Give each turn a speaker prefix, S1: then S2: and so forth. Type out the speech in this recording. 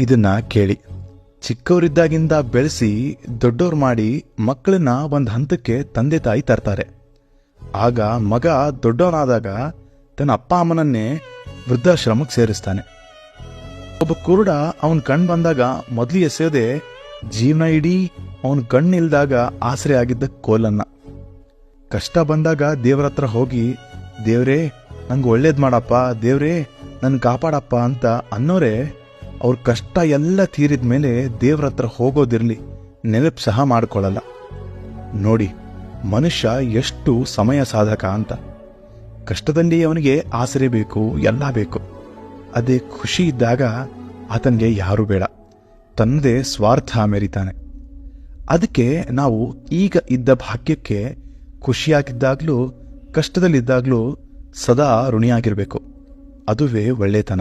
S1: ಇದನ್ನ ಕೇಳಿ. ಚಿಕ್ಕವರಿದ್ದಾಗಿಂದ ಬೆಳೆಸಿ ದೊಡ್ಡವ್ರು ಮಾಡಿ ಮಕ್ಕಳನ್ನ ಒಂದು ಹಂತಕ್ಕೆ ತಂದೆ ತಾಯಿ ತರ್ತಾರೆ. ಆಗ ಮಗ ದೊಡ್ಡವನಾದಾಗ ತನ್ನ ಅಪ್ಪ ಅಮ್ಮನನ್ನೇ ವೃದ್ಧಾಶ್ರಮಕ್ಕೆ ಸೇರಿಸ್ತಾನೆ. ಒಬ್ಬ ಕುರುಡ ಅವನ್ ಕಣ್ ಬಂದಾಗ ಮೊದಲು ಎಸೆಯೋದೆ ಜೀವನ ಇಡೀ ಅವನ್ ಕಣ್ಣಿಲ್ದಾಗ ಆಸರೆ ಆಗಿದ್ದ ಕೋಲನ್ನ. ಕಷ್ಟ ಬಂದಾಗ ದೇವ್ರ ಹತ್ರ ಹೋಗಿ, ದೇವ್ರೇ, ನಂಗೆ ಒಳ್ಳೇದು ಮಾಡಪ್ಪ, ದೇವ್ರೇ ನನ್ನ ಕಾಪಾಡಪ್ಪ ಅಂತ ಅನ್ನೋರೇ ಅವ್ರ ಕಷ್ಟ ಎಲ್ಲ ತೀರಿದ ಮೇಲೆ ದೇವ್ರ ಹತ್ರ ಹೋಗೋದಿರ್ಲಿ, ನೆನಪು ಸಹ ಮಾಡ್ಕೊಳ್ಳಲ್ಲ. ನೋಡಿ, ಮನುಷ್ಯ ಎಷ್ಟು ಸಮಯ ಸಾಧಕ ಅಂತ. ಕಷ್ಟದಲ್ಲಿ ಅವನಿಗೆ ಆಸರೆ ಬೇಕು, ಎಲ್ಲ ಬೇಕು. ಅದೇ ಖುಷಿ ಇದ್ದಾಗ ಆತನಿಗೆ ಯಾರೂ ಬೇಡ. ತನ್ನದೇ ಸ್ವಾರ್ಥ ಮೆರಿತಾನೆ. ಅದಕ್ಕೆ ನಾವು ಈಗ ಇದ್ದ ಭಾಗ್ಯಕ್ಕೆ ಖುಷಿಯಾಗಿದ್ದಾಗಲೂ, ಕಷ್ಟದಲ್ಲಿದ್ದಾಗಲೂ ಸದಾ ಋಣಿಯಾಗಿರಬೇಕು. ಅದುವೇ ಒಳ್ಳೆತನ.